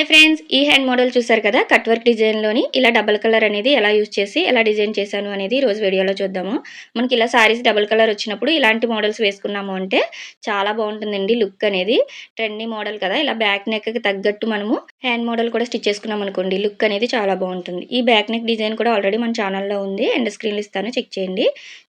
Hi friends ఈ hand model చూసారు కదా? కట్ వర్క్ డిజైన్లోని ఇలా డబల్ కలర్ అనేది ఎలా యూజ్ చేసి ఎలా డిజైన్ చేశాను అనేది రోజు వీడియోలో చూద్దాము. మనకి ఇలా సారీస్ డబల్ కలర్ వచ్చినప్పుడు ఇలాంటి మోడల్స్ వేసుకున్నాము అంటే చాలా బాగుంటుందండి లుక్ అనేది. ట్రెండీ మోడల్ కదా ఇలా బ్యాక్ నెక్కి తగ్గట్టు మనము హ్యాండ్ మోడల్ కూడా స్టిచ్ చేసుకున్నాం అనుకోండి లుక్ అనేది చాలా బాగుంటుంది. ఈ బ్యాక్ నెక్ డిజైన్ కూడా ఆల్రెడీ మన ఛానల్లో ఉంది అండ్ స్క్రీన్లు ఇస్తాను చెక్ చేయండి.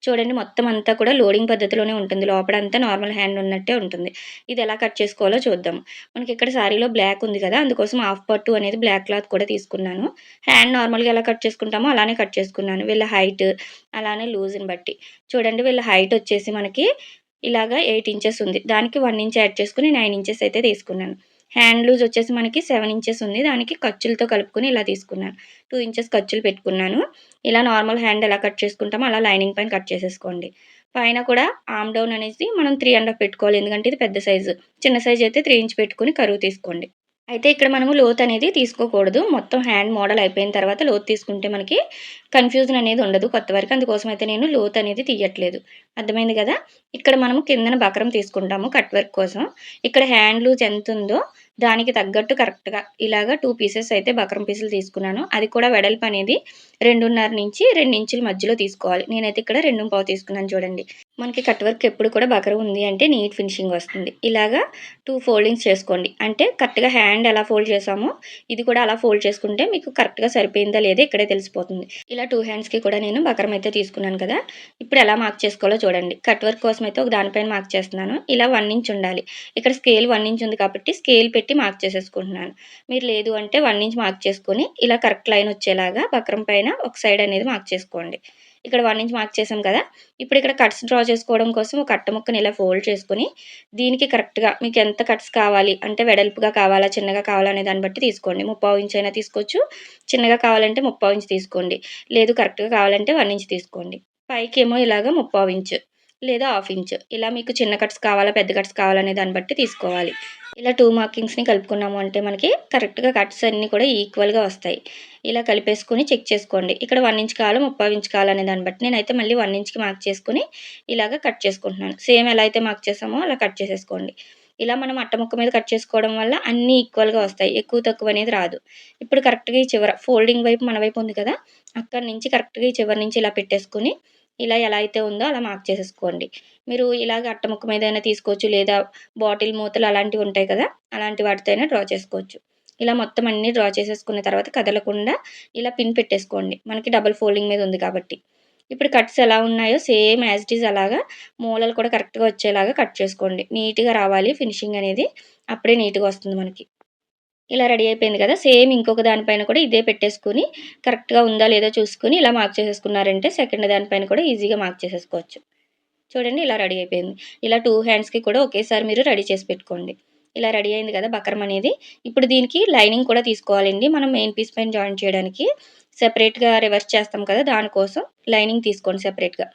చూడండి మొత్తం అంతా కూడా లోడింగ్ పద్ధతిలోనే ఉంటుంది లోపలంతా నార్మల్ హ్యాండ్ ఉన్నట్టే ఉంటుంది. ఇది ఎలా కట్ చేసుకోవాలో చూద్దాం మనకి ఇక్కడ సారీలో బ్లాక్ ఉంది కదా అందుకోసం హాఫ్ పట్టు అనేది బ్లాక్ క్లాత్ కూడా తీసుకున్నాను. హ్యాండ్ నార్మల్గా ఎలా కట్ చేసుకుంటామో అలానే కట్ చేసుకున్నాను. వీళ్ళ హైట్ అలానే లూజ్ని బట్టి. చూడండి వీళ్ళ హైట్ వచ్చేసి మనకి ఇలాగా ఎయిట్ ఇంచెస్ ఉంది. దానికి వన్ ఇంచ్ యాడ్ చేసుకుని నైన్ ఇంచెస్ అయితే తీసుకున్నాను. హ్యాండ్ లూజ్ వచ్చేసి మనకి సెవెన్ ఇంచెస్ ఉంది. దానికి ఖర్చులతో కలుపుకొని ఇలా తీసుకున్నాను. టూ ఇంచెస్ ఖర్చులు పెట్టుకున్నాను. ఇలా నార్మల్ హ్యాండ్ ఎలా కట్ చేసుకుంటామో అలా లైనింగ్ పైన కట్ చేసేసుకోండి. పైన కూడా ఆమ్ డౌన్ అనేది మనం త్రీ అండ్ హాఫ్ పెట్టుకోవాలి. ఎందుకంటే ఇది పెద్ద సైజు. చిన్న సైజు అయితే త్రీ ఇంచ్ పెట్టుకుని కరువు తీసుకోండి. అయితే ఇక్కడ మనము లోత్ అనేది తీసుకోకూడదు. మొత్తం హ్యాండ్ మోడల్ అయిపోయిన తర్వాత లోత్ తీసుకుంటే మనకి కన్ఫ్యూజన్ అనేది ఉండదు కొత్త వరకు. అందుకోసం అయితే నేను లోత్ అనేది తీయట్లేదు. అర్థమైంది కదా? ఇక్కడ మనము కిందన బకరం తీసుకుంటాము కట్ వర్క్ కోసం. ఇక్కడ హ్యాండ్ లూజ్ ఎంత ఉందో దానికి తగ్గట్టు కరెక్ట్గా ఇలాగా టూ పీసెస్ అయితే బకరం పీసులు తీసుకున్నాను. అది కూడా వెడల్పు అనేది రెండున్నర నుంచి రెండు ఇంచుల మధ్యలో తీసుకోవాలి. నేనైతే ఇక్కడ రెండు పావు తీసుకున్నాను చూడండి. మనకి కట్ వర్క్ ఎప్పుడు కూడా బకరం ఉంది అంటే నీట్ ఫినిషింగ్ వస్తుంది. ఇలాగా టూ ఫోల్డింగ్స్ చేసుకోండి. అంటే కరెక్ట్గా హ్యాండ్ ఎలా ఫోల్డ్ చేసామో ఇది కూడా అలా ఫోల్డ్ చేసుకుంటే మీకు కరెక్ట్గా సరిపోయిందా లేదా ఇక్కడే తెలిసిపోతుంది. ఇలా టూ హ్యాండ్స్కి కూడా నేను బకరం అయితే తీసుకున్నాను కదా. ఇప్పుడు ఎలా మార్క్ చేసుకోవాలో చూడండి. కట్ వర్క్ కోసం అయితే ఒక దానిపైన మార్క్ చేస్తున్నాను. ఇలా వన్ ఇంచ్ ఉండాలి. ఇక్కడ స్కేల్ వన్ ఇంచ్ ఉంది కాబట్టి స్కేల్ పెట్టి మార్క్ చేసేసుకుంటున్నాను. మీరు లేదు అంటే వన్ ఇంచ్ మార్క్ చేసుకొని ఇలా కరెక్ట్ లైన్ వచ్చేలాగా బక్రం పైన ఒక సైడ్ అనేది మార్క్ చేసుకోండి. ఇక్కడ వన్ ఇంచ్ మార్క్ చేసాం కదా ఇప్పుడు ఇక్కడ కట్స్ డ్రా చేసుకోవడం కోసం ఒక కట్ట ముక్కని ఇలా ఫోల్డ్ చేసుకుని దీనికి కరెక్ట్గా మీకు ఎంత కట్స్ కావాలి అంటే వెడల్పుగా కావాలా చిన్నగా కావాలా అనే దాన్ని బట్టి తీసుకోండి. ముప్పావు ఇంచ్ అయినా తీసుకోవచ్చు చిన్నగా కావాలంటే ముప్పావు ఇంచ్ తీసుకోండి. లేదు కరెక్ట్గా కావాలంటే వన్ ఇంచ్ తీసుకోండి. పైకి ఏమో ఇలాగ ముప్పావు ఇంచ్ లేదా హాఫ్ ఇంచ్. ఇలా మీకు చిన్న కట్స్ కావాలా పెద్ద కట్స్ కావాలనే దాన్ని బట్టి తీసుకోవాలి. ఇలా టూ మార్కింగ్స్ని కలుపుకున్నాము అంటే మనకి కరెక్ట్గా కట్స్ అన్నీ కూడా ఈక్వల్గా వస్తాయి. ఇలా కలిపేసుకొని చెక్ చేసుకోండి. ఇక్కడ వన్ ఇంచ్ కావాలి ముప్పై ఇంచ్ కావాలనే దాన్ని బట్టి నేనైతే మళ్ళీ వన్ ఇంచ్కి మార్క్ చేసుకుని ఇలాగ కట్ చేసుకుంటున్నాను. సేమ్ ఎలా అయితే మార్క్ చేసామో అలా కట్ చేసేసుకోండి. ఇలా మనం అట్ట ముక్క మీద కట్ చేసుకోవడం వల్ల అన్నీ ఈక్వల్గా వస్తాయి. ఎక్కువ తక్కువ అనేది రాదు. ఇప్పుడు కరెక్ట్గా ఈ చివర ఫోల్డింగ్ వైపు మన వైపు ఉంది కదా అక్కడి నుంచి కరెక్ట్గా ఈ చివరి నుంచి ఇలా పెట్టేసుకుని ఇలా ఎలా అయితే ఉందో అలా మార్క్ చేసేసుకోండి. మీరు ఇలాగ అట్టముక్క మీద అయినా తీసుకోవచ్చు లేదా బాటిల్ మూతలు అలాంటివి ఉంటాయి కదా అలాంటి వాటితో అయినా డ్రా చేసుకోవచ్చు. ఇలా మొత్తం అన్నీ డ్రా చేసేసుకున్న తర్వాత కదలకుండా ఇలా పిన్ పెట్టేసుకోండి. మనకి డబల్ ఫోల్డింగ్ మీద ఉంది కాబట్టి. ఇప్పుడు కట్స్ ఎలా ఉన్నాయో సేమ్ యాజ్ ఇట్ ఈజ్ అలాగా మూలలు కూడా కరెక్ట్గా వచ్చేలాగా కట్ చేసుకోండి. నీట్గా రావాలి ఫినిషింగ్ అనేది అప్పుడే నీట్గా వస్తుంది మనకి. ఇలా రెడీ అయిపోయింది కదా సేమ్ ఇంకొక దానిపైన కూడా ఇదే పెట్టేసుకుని కరెక్ట్గా ఉందా లేదో చూసుకుని ఇలా మార్క్ చేసేసుకున్నారంటే సెకండ్ దానిపైన కూడా ఈజీగా మార్క్ చేసేసుకోవచ్చు. చూడండి ఇలా రెడీ అయిపోయింది. ఇలా టూ హ్యాండ్స్కి కూడా ఒకేసారి మీరు రెడీ చేసి పెట్టుకోండి. ఇలా రెడీ అయింది కదా బకరం అనేది. ఇప్పుడు దీనికి లైనింగ్ కూడా తీసుకోవాలండి. మనం మెయిన్ పీస్ పైన జాయిన్ చేయడానికి సెపరేట్గా రివర్స్ చేస్తాం కదా దానికోసం లైనింగ్ తీసుకోండి సెపరేట్గా.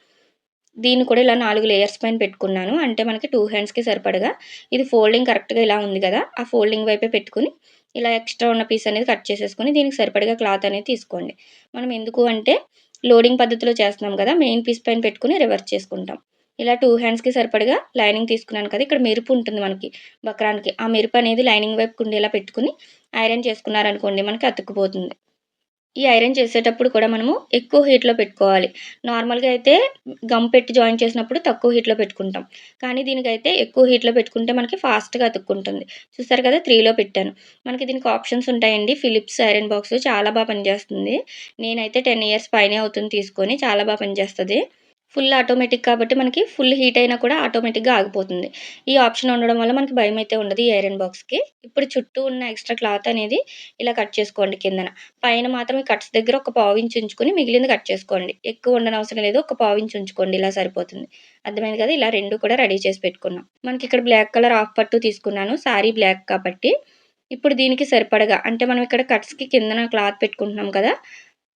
దీన్ని కూడా ఇలా నాలుగు లేయర్స్ పైన పెట్టుకున్నాను. అంటే మనకి టూ హ్యాండ్స్కి సరిపడగా ఇది ఫోల్డింగ్ కరెక్ట్గా ఇలా ఉంది కదా ఆ ఫోల్డింగ్ వైపే పెట్టుకుని ఇలా ఎక్స్ట్రా ఉన్న పీస్ అనేది కట్ చేసేసుకొని దీనికి సరిపడగా క్లాత్ అనేది తీసుకోండి. మనం ఎందుకు అంటే లోడింగ్ పద్ధతిలో చేస్తున్నాం కదా మెయిన్ పీస్ పైన పెట్టుకుని రివర్స్ చేసుకుంటాం. ఇలా టూ హ్యాండ్స్కి సరిపడగా లైనింగ్ తీసుకున్నాను కదా ఇక్కడ మెరుపు ఉంటుంది మనకి బక్రానికి ఆ మెరుపు అనేది లైనింగ్ వైపు కుండేలా పెట్టుకుని ఐరన్ చేసుకున్నారనుకోండి మనకి అతుక్కుపోతుంది. ఈ ఐరన్ చేసేటప్పుడు కూడా మనము ఎక్కువ హీట్లో పెట్టుకోవాలి. నార్మల్గా అయితే గమ్ పెట్టి జాయిన్ చేసినప్పుడు తక్కువ హీట్లో పెట్టుకుంటాం. కానీ దీనికైతే ఎక్కువ హీట్లో పెట్టుకుంటే మనకి ఫాస్ట్గా అతుక్కుంటుంది. చూస్తారు కదా త్రీలో పెట్టాను. మనకి దీనికి ఆప్షన్స్ ఉంటాయండి. ఫిలిప్స్ ఐరన్ బాక్స్ చాలా బాగా పనిచేస్తుంది. నేనైతే టెన్ ఇయర్స్ పైనే అవుతుంది తీసుకొని చాలా బాగా పనిచేస్తుంది. ఫుల్ ఆటోమేటిక్ కాబట్టి మనకి ఫుల్ హీట్ అయినా కూడా ఆటోమేటిక్గా ఆగిపోతుంది. ఈ ఆప్షన్ ఉండడం వల్ల మనకి భయం అయితే ఉండదు ఈ ఐరన్ బాక్స్కి ఇప్పుడు చుట్టూ ఉన్న ఎక్స్ట్రా క్లాత్ అనేది ఇలా కట్ చేసుకోండి కిందన. పైన మాత్రం ఈ కట్స్ దగ్గర ఒక పావు ఉంచుకొని మిగిలింది కట్ చేసుకోండి. ఎక్కువ ఉండని అవసరం లేదు ఒక పావు ఉంచుకోండి ఇలా సరిపోతుంది. అర్థమైంది కదా? ఇలా రెండు కూడా రెడీ చేసి పెట్టుకున్నాం. మనకి ఇక్కడ బ్లాక్ కలర్ ఆఫ్ పట్టు తీసుకున్నాను సారీ బ్లాక్ కాబట్టి. ఇప్పుడు దీనికి సరిపడగా అంటే మనం ఇక్కడ కట్స్కి కిందన క్లాత్ పెట్టుకుంటున్నాం కదా?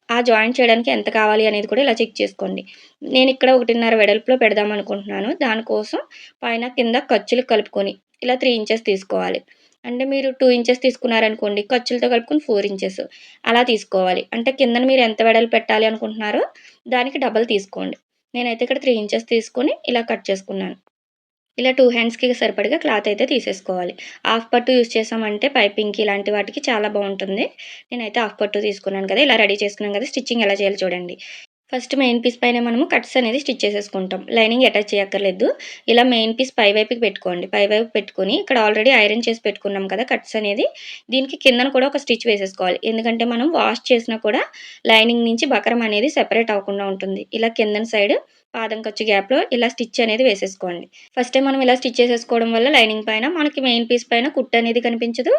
ఆ జాయిన్ చేయడానికి ఎంత కావాలి అనేది కూడా ఇలా చెక్ చేసుకోండి. నేను ఇక్కడ ఒకటిన్నర వెడల్పులో పెడదాం అనుకుంటున్నాను. దానికోసం పైన కింద ఖర్చులు కలుపుకొని ఇలా త్రీ ఇంచెస్ తీసుకోవాలి. అంటే మీరు టూ ఇంచెస్ తీసుకున్నారనుకోండి ఖర్చులతో కలుపుకొని ఫోర్ ఇంచెస్ అలా తీసుకోవాలి. అంటే కిందన మీరు ఎంత వెడల్పు పెట్టాలి అనుకుంటున్నారో దానికి డబల్ తీసుకోండి. నేనైతే ఇక్కడ త్రీ ఇంచెస్ తీసుకొని ఇలా కట్ చేసుకున్నాను. ఇలా టూ హ్యాండ్స్కి సరిపడిగా క్లాత్ అయితే తీసేసుకోవాలి. హాఫ్ పట్టు యూస్ చేసామంటే పైపింగ్కి ఇలాంటి వాటికి చాలా బాగుంటుంది. నేనైతే హాఫ్ పట్టు తీసుకున్నాను కదా ఇలా రెడీ చేసుకున్నాను కదా స్టిచ్చింగ్ ఎలా చేయాలో చూడండి. ఫస్ట్ మెయిన్ పీస్ పైన మనము కట్స్ అనేది స్టిచ్ చేసేసుకుంటాం. లైనింగ్ అటాచ్ చేయక్కర్లేదు. ఇలా మెయిన్ పీస్ పై వైపుకి పెట్టుకోండి. పై వైపు పెట్టుకుని ఇక్కడ ఆల్రెడీ ఐరన్ చేసి పెట్టుకున్నాం కదా కట్స్ అనేది. దీనికి కిందన కూడా ఒక స్టిచ్ వేసేసుకోవాలి. ఎందుకంటే మనం వాష్ చేసినా కూడా లైనింగ్ నుంచి బకరం అనేది సెపరేట్ అవ్వకుండా ఉంటుంది. ఇలా కిందన సైడ్ పాదం ఖర్చు గ్యాప్లో ఇలా స్టిచ్ అనేది వేసేసుకోండి. ఫస్ట్ టైం మనం ఇలా స్టిచ్ చేసేసుకోవడం వల్ల లైనింగ్ పైన మనకి మెయిన్ పీస్ పైన కుట్టు అనేది కనిపించదు.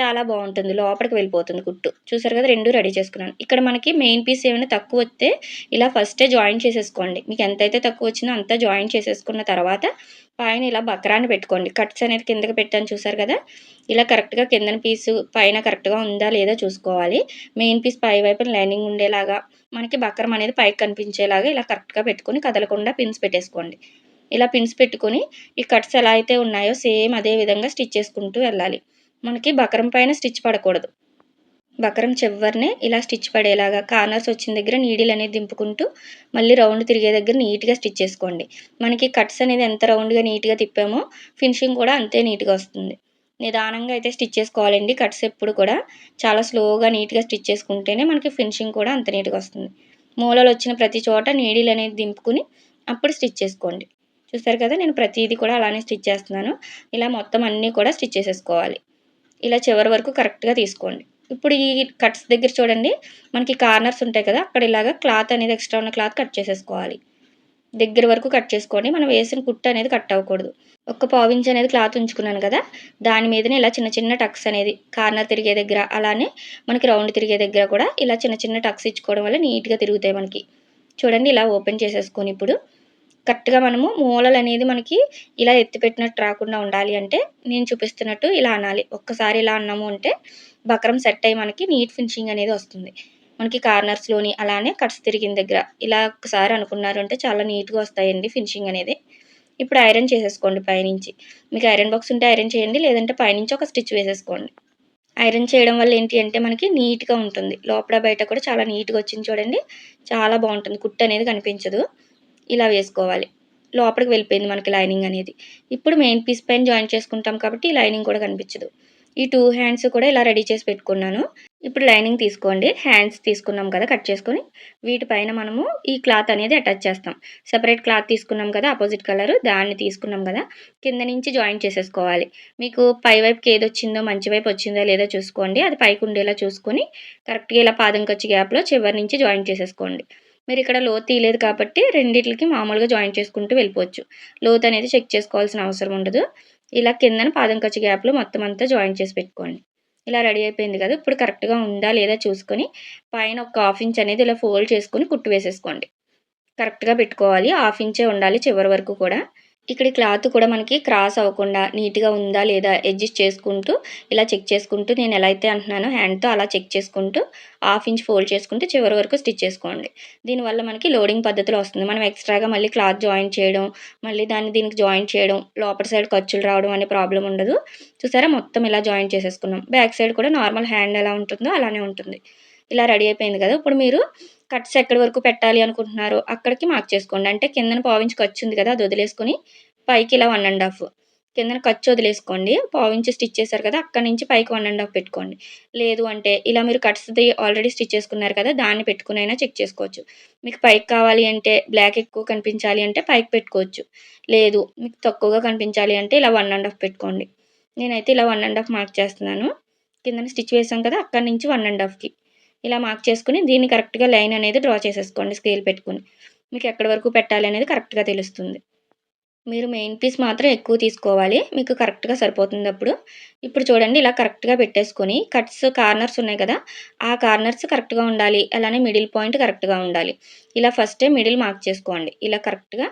చాలా బాగుంటుంది. లోపలికి వెళ్ళిపోతుంది కుట్టు. చూసారు కదా రెండు రెడీ చేసుకున్నాను. ఇక్కడ మనకి మెయిన్ పీస్ ఏమైనా తక్కువ వస్తే ఇలా ఫస్టే జాయిన్ చేసేసుకోండి. మీకు ఎంతైతే తక్కువ వచ్చిందో అంతా జాయిన్ చేసేసుకున్న తర్వాత పైన ఇలా బక్రాన్ని పెట్టుకోండి. కట్స్ అనేది కిందకి పెట్టాను చూసారు కదా? ఇలా కరెక్ట్గా కిందన పీసు పైన కరెక్ట్గా ఉందా లేదా చూసుకోవాలి. మెయిన్ పీస్ పై వైపు లైనింగ్ ఉండేలాగా మనకి బక్రం అనేది పైకి కనిపించేలాగా ఇలా కరెక్ట్గా పెట్టుకొని కదలకుండా పిన్స్ పెట్టేసుకోండి. ఇలా పిన్స్ పెట్టుకొని ఈ కట్స్ ఎలా అయితే ఉన్నాయో సేమ్ అదే విధంగా స్టిచ్ చేసుకుంటూ వెళ్ళాలి. మనకి బకరం పైన స్టిచ్ పడకూడదు. బకరం చివరినే ఇలా స్టిచ్ పడేలాగా కార్నర్స్ వచ్చిన దగ్గర నీడిల్ అనేది దింపుకుంటూ మళ్ళీ రౌండ్ తిరిగే దగ్గర నీట్గా స్టిచ్ చేసుకోండి. మనకి కట్స్ అనేది ఎంత రౌండ్గా నీట్గా తిప్పామో ఫినిషింగ్ కూడా అంతే నీట్గా వస్తుంది. నిదానంగా అయితే స్టిచ్ చేసుకోవాలండి. కట్స్ ఎప్పుడు కూడా చాలా స్లోగా నీట్గా స్టిచ్ చేసుకుంటేనే మనకి ఫినిషింగ్ కూడా అంత నీట్గా వస్తుంది. మూలలు వచ్చిన ప్రతి చోట నీడిల్ అనేది దింపుకుని అప్పుడు స్టిచ్ చేసుకోండి. చూస్తారు కదా నేను ప్రతిదీ కూడా అలానే స్టిచ్ చేస్తున్నాను. ఇలా మొత్తం అన్నీ కూడా స్టిచ్ చేసేసుకోవాలి. ఇలా చివరి వరకు కరెక్ట్గా తీసుకోండి. ఇప్పుడు ఈ కట్స్ దగ్గర చూడండి మనకి కార్నర్స్ ఉంటాయి కదా అక్కడ ఇలాగా క్లాత్ అనేది ఎక్స్ట్రా ఉన్న క్లాత్ కట్ చేసేసుకోవాలి. దగ్గర వరకు కట్ చేసుకోండి మనం వేసిన కుట్ట అనేది కట్ అవ్వకూడదు. ఒక పావించి అనేది క్లాత్ ఉంచుకున్నాను కదా దాని మీదనే ఇలా చిన్న చిన్న టక్స్ అనేది కార్నర్ తిరిగే దగ్గర అలానే మనకి రౌండ్ తిరిగే దగ్గర కూడా ఇలా చిన్న చిన్న టక్స్ ఇచ్చుకోవడం వల్ల నీట్గా తిరుగుతాయి మనకి. చూడండి ఇలా ఓపెన్ చేసేసుకొని ఇప్పుడు కరెక్ట్గా మనము మూలలు అనేది మనకి ఇలా ఎత్తిపెట్టినట్టు రాకుండా ఉండాలి అంటే నేను చూపిస్తున్నట్టు ఇలా అనాలి. ఒక్కసారి ఇలా అన్నాము అంటే బక్రం సెట్ అయ్యి మనకి నీట్ ఫినిషింగ్ అనేది వస్తుంది. మనకి కార్నర్స్లోని అలానే కట్స్ తిరిగిన దగ్గర ఇలా ఒకసారి అనుకున్నారు అంటే చాలా నీట్గా వస్తాయండి ఫినిషింగ్ అనేది. ఇప్పుడు ఐరన్ చేసేసుకోండి పైనుంచి. మీకు ఐరన్ బాక్స్ ఉంటే ఐరన్ చేయండి లేదంటే పైనుంచి ఒక స్టిచ్ వేసేసుకోండి. ఐరన్ చేయడం వల్ల ఏంటి అంటే మనకి నీట్గా ఉంటుంది. లోపల బయట కూడా చాలా నీట్గా వచ్చింది చూడండి. చాలా బాగుంటుంది. కుట్టు అనేది కనిపించదు. ఇలా వేసుకోవాలి లోపలికి వెళ్ళిపోయింది మనకి లైనింగ్ అనేది. ఇప్పుడు మెయిన్ పీస్ పైన జాయిన్ చేసుకుంటాం కాబట్టి లైనింగ్ కూడా కనిపించదు. ఈ టూ హ్యాండ్స్ కూడా ఇలా రెడీ చేసి పెట్టుకున్నాను. ఇప్పుడు లైనింగ్ తీసుకోండి. హ్యాండ్స్ తీసుకున్నాం కదా కట్ చేసుకొని. వీటిపైన మనము ఈ క్లాత్ అనేది అటాచ్ చేస్తాం. సెపరేట్ క్లాత్ తీసుకున్నాం కదా అపోజిట్ కలర్ దాన్ని తీసుకున్నాం కదా కింద నుంచి జాయిన్ చేసేసుకోవాలి. మీకు పై వైపుకి ఏది వచ్చిందో మంచి వైపు వచ్చిందో లేదో చూసుకోండి. అది పైకి ఉండేలా చూసుకొని కరెక్ట్గా ఇలా పాదం ఖర్చు గ్యాప్లో చివరి నుంచి జాయిన్ చేసేసుకోండి. మీరు ఇక్కడ లోత్ తీయలేదు కాబట్టి రెండింటికి మామూలుగా జాయిన్ చేసుకుంటూ వెళ్ళిపోవచ్చు. లోత్ అనేది చెక్ చేసుకోవాల్సిన అవసరం ఉండదు. ఇలా కిందన పాదం ఖర్చు గ్యాప్లో మొత్తం అంతా జాయిన్ చేసి పెట్టుకోండి. ఇలా రెడీ అయిపోయింది కదా ఇప్పుడు కరెక్ట్గా ఉందా లేదా చూసుకొని పైన ఒక హాఫ్ ఇంచ్ అనేది ఇలా ఫోల్డ్ చేసుకొని కుట్టు వేసేసుకోండి. కరెక్ట్గా పెట్టుకోవాలి. హాఫ్ ఇంచే ఉండాలి చివరి వరకు కూడా. ఇక్కడ క్లాత్ కూడా మనకి క్రాస్ అవ్వకుండా నీట్గా ఉందా లేదా అడ్జస్ట్ చేసుకుంటూ ఇలా చెక్ చేసుకుంటూ నేను ఎలా అయితే అంటున్నానో హ్యాండ్తో అలా చెక్ చేసుకుంటూ హాఫ్ ఇంచ్ ఫోల్డ్ చేసుకుంటూ చివరి వరకు స్టిచ్ చేసుకోండి. దీనివల్ల మనకి లోడింగ్ పద్ధతిలో వస్తుంది. మనం ఎక్స్ట్రాగా మళ్ళీ క్లాత్ జాయిన్ చేయడం మళ్ళీ దాన్ని దీనికి జాయిన్ చేయడం లోపల సైడ్ ఖర్చులు రావడం అనే ప్రాబ్లం ఉండదు. చూసారా? మొత్తం ఇలా జాయిన్ చేసేసుకున్నాం. బ్యాక్ సైడ్ కూడా నార్మల్ హ్యాండ్ ఎలా ఉంటుందో అలానే ఉంటుంది. ఇలా రెడీ అయిపోయింది కదా? ఇప్పుడు మీరు కట్స్ ఎక్కడి వరకు పెట్టాలి అనుకుంటున్నారో అక్కడికి మార్క్ చేసుకోండి. అంటే కిందన పావించి ఖర్చు ఉంది కదా అది వదిలేసుకొని పైకి ఇలా వన్ అండ్ హాఫ్ కిందన ఖర్చు వదిలేసుకోండి. పావించి స్టిచ్ చేశారు కదా అక్కడి నుంచి పైకి వన్ అండ్ హాఫ్ పెట్టుకోండి. లేదు అంటే ఇలా మీరు కట్స్ది ఆల్రెడీ స్టిచ్ చేసుకున్నారు కదా దాన్ని పెట్టుకునైనా చెక్ చేసుకోవచ్చు. మీకు పైకి కావాలి అంటే బ్లాక్ ఎక్కువ కనిపించాలి అంటే పైకి పెట్టుకోవచ్చు. లేదు మీకు తక్కువగా కనిపించాలి అంటే ఇలా వన్ అండ్ హాఫ్ పెట్టుకోండి. నేనైతే ఇలా వన్ అండ్ హాఫ్ మార్క్ చేస్తున్నాను. కిందన స్టిచ్ వేసాం కదా అక్కడి నుంచి వన్ అండ్ హాఫ్కి ఇలా మార్క్ చేసుకుని దీన్ని కరెక్ట్గా లైన్ అనేది డ్రా చేసేసుకోండి స్కేల్ పెట్టుకుని. మీకు ఎక్కడి వరకు పెట్టాలి అనేది కరెక్ట్గా తెలుస్తుంది. మీరు మెయిన్ పీస్ మాత్రం ఎక్కువ తీసుకోవాలి. మీకు కరెక్ట్గా సరిపోతుంది అప్పుడు. ఇప్పుడు చూడండి ఇలా కరెక్ట్గా పెట్టేసుకొని కట్స్ కార్నర్స్ ఉన్నాయి కదా ఆ కార్నర్స్ కరెక్ట్గా ఉండాలి. అలానే మిడిల్ పాయింట్ కరెక్ట్గా ఉండాలి. ఇలా ఫస్టే మిడిల్ మార్క్ చేసుకోండి. ఇలా కరెక్ట్గా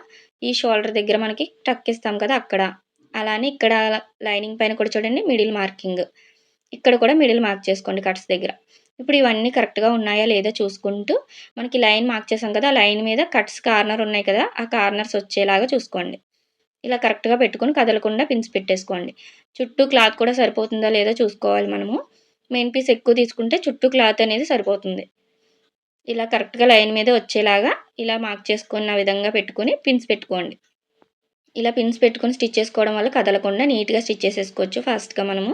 ఈ షోల్డర్ దగ్గర మనకి టక్ ఇస్తాం కదా అక్కడ. అలానే ఇక్కడ లైనింగ్ పైన కూడా చూడండి మిడిల్ మార్కింగ్ ఇక్కడ కూడా మిడిల్ మార్క్ చేసుకోండి కట్స్ దగ్గర. ఇప్పుడు ఇవన్నీ కరెక్ట్గా ఉన్నాయా లేదా చూసుకుంటూ మనకి లైన్ మార్క్ చేసాం కదా ఆ లైన్ మీద కట్స్ కార్నర్ ఉన్నాయి కదా ఆ కార్నర్స్ వచ్చేలాగా చూసుకోండి. ఇలా కరెక్ట్గా పెట్టుకొని కదలకుండా పిన్స్ పెట్టేసుకోండి. చుట్టూ క్లాత్ కూడా సరిపోతుందా లేదా చూసుకోవాలి మనము. మెయిన్ పీస్ ఎక్కువ తీసుకుంటే చుట్టూ క్లాత్ అనేది సరిపోతుంది. ఇలా కరెక్ట్గా లైన్ మీద వచ్చేలాగా ఇలా మార్క్ చేసుకున్న విధంగా పెట్టుకొని పిన్స్ పెట్టుకోండి. ఇలా పిన్స్ పెట్టుకొని స్టిచ్ చేసుకోవడం వల్ల కదలకుండా నీట్గా స్టిచ్ చేసేసుకోవచ్చు ఫాస్ట్గా మనము.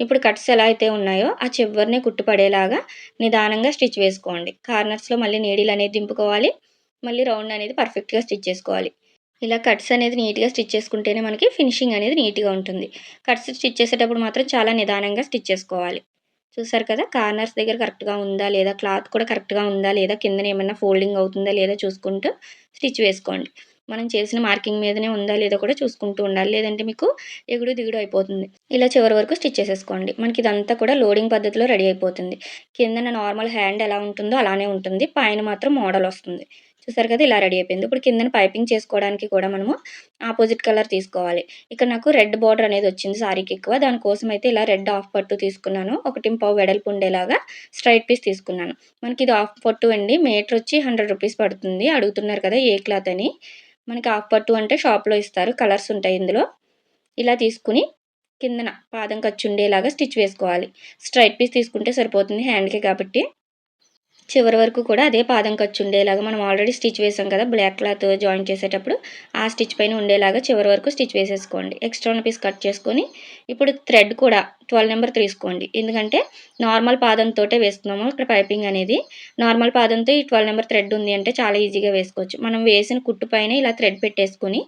ఇప్పుడు కట్స్ ఎలా అయితే ఉన్నాయో ఆ చివరినే కుట్టుపడేలాగా నిదానంగా స్టిచ్ వేసుకోండి. కార్నర్స్లో మళ్ళీ నీడిల్ అనేది దింపుకోవాలి. మళ్ళీ రౌండ్ అనేది పర్ఫెక్ట్గా స్టిచ్ చేసుకోవాలి. ఇలా కట్స్ అనేది నీట్గా స్టిచ్ చేసుకుంటేనే మనకి ఫినిషింగ్ అనేది నీట్గా ఉంటుంది. కట్స్ స్టిచ్ చేసేటప్పుడు మాత్రం చాలా నిదానంగా స్టిచ్ చేసుకోవాలి. చూసారు కదా? కార్నర్స్ దగ్గర కరెక్ట్గా ఉందా లేదా? క్లాత్ కూడా కరెక్ట్గా ఉందా లేదా? కిందన ఏమైనా ఫోల్డింగ్ అవుతుందా లేదా? చూసుకుంటూ స్టిచ్ వేసుకోండి. మనం చేసిన మార్కింగ్ మీదనే ఉందా లేదా కూడా చూసుకుంటూ ఉండాలి. లేదంటే మీకు ఎగుడు దిగుడు అయిపోతుంది. ఇలా చివరి వరకు స్టిచ్ చేసేసుకోండి. మనకి ఇదంతా కూడా లోడింగ్ పద్ధతిలో రెడీ అయిపోతుంది. కిందన నార్మల్ హ్యాండ్ ఎలా ఉంటుందో అలానే ఉంటుంది. పైన మాత్రం మోడల్ వస్తుంది. చూసారు కదా ఇలా రెడీ అయిపోయింది. ఇప్పుడు కిందన పైపింగ్ చేసుకోవడానికి కూడా మనము ఆపోజిట్ కలర్ తీసుకోవాలి. ఇక్కడ నాకు రెడ్ బార్డర్ అనేది వచ్చింది సారీకి ఎక్కువ. దానికోసం అయితే ఇలా రెడ్ ఆఫ్ పట్టు తీసుకున్నాను. ఒకటి పావు వెడల్పు ఉండేలాగా స్ట్రైట్ పీస్ తీసుకున్నాను. మనకి ఇది ఆఫ్ పట్టు అండి. మీటర్ వచ్చి హండ్రెడ్ రూపీస్ పడుతుంది. అడుగుతున్నారు కదా ఏ క్లాత్ అని. మనకి ఆఫ్ పట్టు అంటే షాప్లో ఇస్తారు. కలర్స్ ఉంటాయి ఇందులో. ఇలా తీసుకుని కిందన పాదం ఖర్చు ఉండేలాగా స్టిచ్ వేసుకోవాలి. స్ట్రైట్ పీస్ తీసుకుంటే సరిపోతుంది హ్యాండ్కి కాబట్టి. చివరి వరకు కూడా అదే పాదం ఖర్చు ఉండేలాగా మనం ఆల్రెడీ స్టిచ్ వేసాం కదా బ్లాక్ క్లాత్ జాయిన్ చేసేటప్పుడు ఆ స్టిచ్ పైన ఉండేలాగా చివరి వరకు స్టిచ్ వేసేసుకోండి. ఎక్స్ట్రా ఉన్న పీస్ కట్ చేసుకొని ఇప్పుడు థ్రెడ్ కూడా ట్వెల్వ్ నెంబర్ తీసుకోండి. ఎందుకంటే నార్మల్ పాదంతో వేస్తున్నాము ఇక్కడ పైపింగ్ అనేది. నార్మల్ పాదంతో ఈ ట్వెల్వ్ నెంబర్ థ్రెడ్ ఉంది అంటే చాలా ఈజీగా వేసుకోవచ్చు. మనం వేసిన కుట్టు పైన ఇలా థ్రెడ్ పెట్టేసుకొని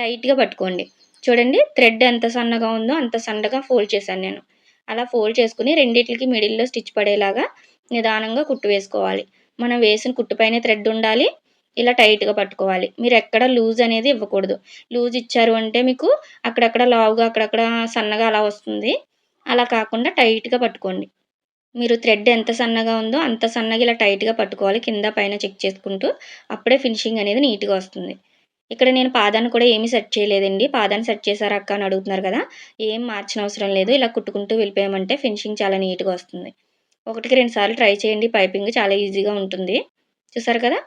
టైట్గా పట్టుకోండి. చూడండి థ్రెడ్ ఎంత సన్నగా ఉందో అంత సన్నగా ఫోల్డ్ చేశాను నేను. అలా ఫోల్డ్ చేసుకుని రెండింటికి మిడిల్లో స్టిచ్ పడేలాగా నిదానంగా కుట్టు వేసుకోవాలి. మనం వేసిన కుట్టుపైనే థ్రెడ్ ఉండాలి. ఇలా టైట్గా పట్టుకోవాలి. మీరు ఎక్కడ లూజ్ అనేది ఇవ్వకూడదు. లూజ్ ఇచ్చారు అంటే మీకు అక్కడక్కడ లావుగా అక్కడక్కడ సన్నగా అలా వస్తుంది. అలా కాకుండా టైట్గా పట్టుకోండి. మీరు థ్రెడ్ ఎంత సన్నగా ఉందో అంత సన్నగా ఇలా టైట్గా పట్టుకోవాలి. కింద పైన చెక్ చేసుకుంటూ అప్పుడే ఫినిషింగ్ అనేది నీట్గా వస్తుంది. ఇక్కడ నేను పాదాన్ని కూడా ఏమీ సెట్ చేయలేదండి. పాదాన్ని సెట్ చేశారు అక్క అని అడుగుతున్నారు కదా. ఏం మార్చిన అవసరం లేదు. ఇలా కుట్టుకుంటూ వెళ్ళిపోయామంటే ఫినిషింగ్ చాలా నీట్గా వస్తుంది. ఒకటికి రెండు సార్లు ట్రై చేయండి. పైపింగ్ చాలా ఈజీగా ఉంటుంది. చూసారు కదా?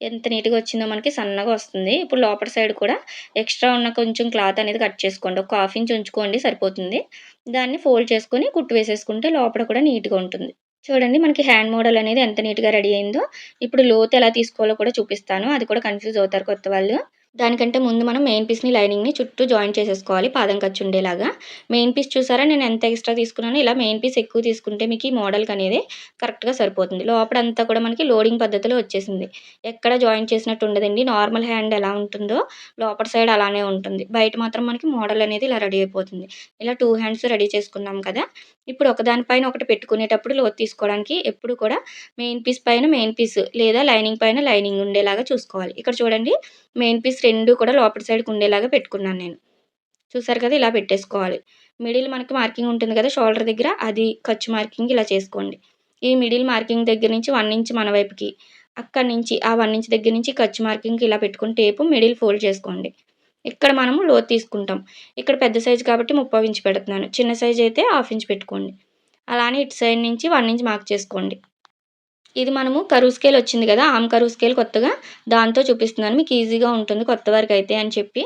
ఎంత నీట్గా వచ్చిందో మనకి సన్నగా వస్తుంది. ఇప్పుడు లోపల సైడ్ కూడా ఎక్స్ట్రా ఉన్న కొంచెం క్లాత్ అనేది కట్ చేసుకోండి. ఒక హాఫ్ ఇంచ్ ఉంచుకోండి సరిపోతుంది. దాన్ని ఫోల్డ్ చేసుకొని కుట్టు వేసేసుకుంటే లోపల కూడా నీట్గా ఉంటుంది. చూడండి మనకి హ్యాండ్ మోడల్ అనేది ఎంత నీట్గా రెడీ అయిందో. ఇప్పుడు లోతు ఎలా తీసుకోవాలో కూడా చూపిస్తాను. అది కూడా కన్ఫ్యూజ్ అవుతారు కొత్త వాళ్ళు. దానికంటే ముందు మనం మెయిన్ పీస్ని లైనింగ్ని చుట్టూ జాయిన్ చేసేసుకోవాలి పాదం ఖర్చు ఉండేలాగా. మెయిన్ పీస్ చూసారా? నేను ఎంత ఎక్స్ట్రా తీసుకున్నాను ఇలా మెయిన్ పీస్ ఎక్కువ తీసుకుంటే మీకు ఈ మోడల్కి అనేది కరెక్ట్గా సరిపోతుంది. లోపలంతా కూడా మనకి లోడింగ్ పద్ధతిలో వచ్చేసింది. ఎక్కడ జాయిన్ చేసినట్టు ఉండదండి. నార్మల్ హ్యాండ్ ఎలా ఉంటుందో లోపల సైడ్ అలానే ఉంటుంది. బయట మాత్రం మనకి మోడల్ అనేది ఇలా రెడీ అయిపోతుంది. ఇలా టూ హ్యాండ్స్ రెడీ చేసుకున్నాం కదా. ఇప్పుడు ఒకదానిపైన ఒకటి పెట్టుకునేటప్పుడు లోతు తీసుకోవడానికి ఎప్పుడు కూడా మెయిన్ పీస్ పైన మెయిన్ పీస్ లేదా లైనింగ్ పైన లైనింగ్ ఉండేలాగా చూసుకోవాలి. ఇక్కడ చూడండి మెయిన్ పీస్ రెండు కూడా లోపల సైడ్కి ఉండేలాగా పెట్టుకున్నాను నేను. చూసారు కదా ఇలా పెట్టేసుకోవాలి. మిడిల్ మనకి మార్కింగ్ ఉంటుంది కదా షోల్డర్ దగ్గర అది ఖర్చు మార్కింగ్ ఇలా చేసుకోండి. ఈ మిడిల్ మార్కింగ్ దగ్గర నుంచి వన్ ఇంచ్ మన వైపుకి అక్కడి నుంచి ఆ వన్ ఇంచ్ దగ్గర నుంచి ఖర్చు మార్కింగ్కి ఇలా పెట్టుకుని టేపు మిడిల్ ఫోల్డ్ చేసుకోండి. ఇక్కడ మనము లో తీసుకుంటాం. ఇక్కడ పెద్ద సైజు కాబట్టి ముప్పై ఇంచ్ పెడుతున్నాను. చిన్న సైజు అయితే హాఫ్ ఇంచ్ పెట్టుకోండి. అలానే ఇటు సైడ్ నుంచి వన్ ఇంచ్ మార్క్ చేసుకోండి. ఇది మనము కరువు స్కేల్ వచ్చింది కదా ఆమ్ కరువు స్కేల్ కొత్తగా దాంతో చూపిస్తున్నాను. మీకు ఈజీగా ఉంటుంది కొత్త వరకు అయితే అని చెప్పి.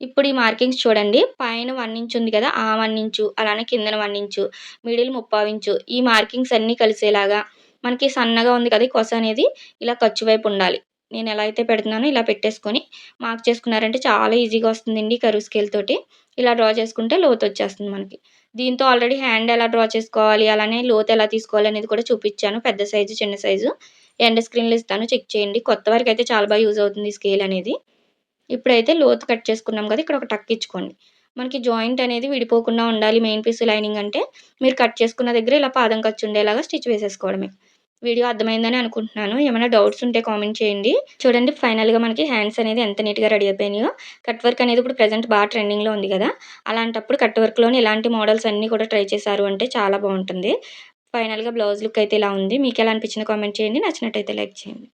ఇప్పుడు ఈ మార్కింగ్స్ చూడండి. పైన వన్ ఇంచ్ ఉంది కదా ఆ వన్ ఇంచు అలానే కిందన వన్ ఇంచు మిడిల్ ముప్పావు ఇంచు ఈ మార్కింగ్స్ అన్నీ కలిసేలాగా మనకి సన్నగా ఉంది కదా కొస అనేది ఇలా ఖర్చు వైపు ఉండాలి. నేను ఎలా అయితే పెడుతున్నానో ఇలా పెట్టేసుకొని మార్క్ చేసుకున్నారంటే చాలా ఈజీగా వస్తుందండి కరువు స్కేల్ తోటి. ఇలా డ్రా చేసుకుంటే లోతు వచ్చేస్తుంది మనకి. దీంతో ఆల్రెడీ హ్యాండ్ ఎలా డ్రా చేసుకోవాలి అలానే లోతు ఎలా తీసుకోవాలి అనేది కూడా చూపించాను. పెద్ద సైజు చిన్న సైజు ఎండ స్క్రీన్లు ఇస్తాను. చెక్ చేయండి. కొత్త వరకు అయితే చాలా బాగా యూజ్ అవుతుంది స్కేల్ అనేది. ఇప్పుడైతే లోతు కట్ చేసుకున్నాం కదా ఇక్కడ ఒక టక్ ఇచ్చుకోండి. మనకి జాయింట్ అనేది విడిపోకుండా ఉండాలి. మెయిన్ పీస్ లైనింగ్ అంటే మీరు కట్ చేసుకున్న దగ్గర ఇలా పాదం ఖర్చు ఉండేలాగా స్టిచ్ వేసేసుకోవడమే. వీడియో అర్థమైందని అనుకుంటున్నాను. ఏమైనా డౌట్స్ ఉంటే కామెంట్ చేయండి. చూడండి ఫైనల్గా మనకి హ్యాండ్స్ అనేది ఎంత నీట్గా రెడీ అయిపోయినాయో. కట్ వర్క్ అనేది ఇప్పుడు ప్రజెంట్ బాగా ట్రెండింగ్లో ఉంది కదా. అలాంటప్పుడు కట్ వర్క్లోని ఇలాంటి మోడల్స్ అన్నీ కూడా ట్రై చేశారు అంటే చాలా బాగుంటుంది. ఫైనల్గా బ్లౌజ్ లుక్ అయితే ఇలా ఉంది. మీకు ఎలా అనిపించింది కామెంట్ చేయండి. నచ్చినట్టయితే లైక్ చేయండి.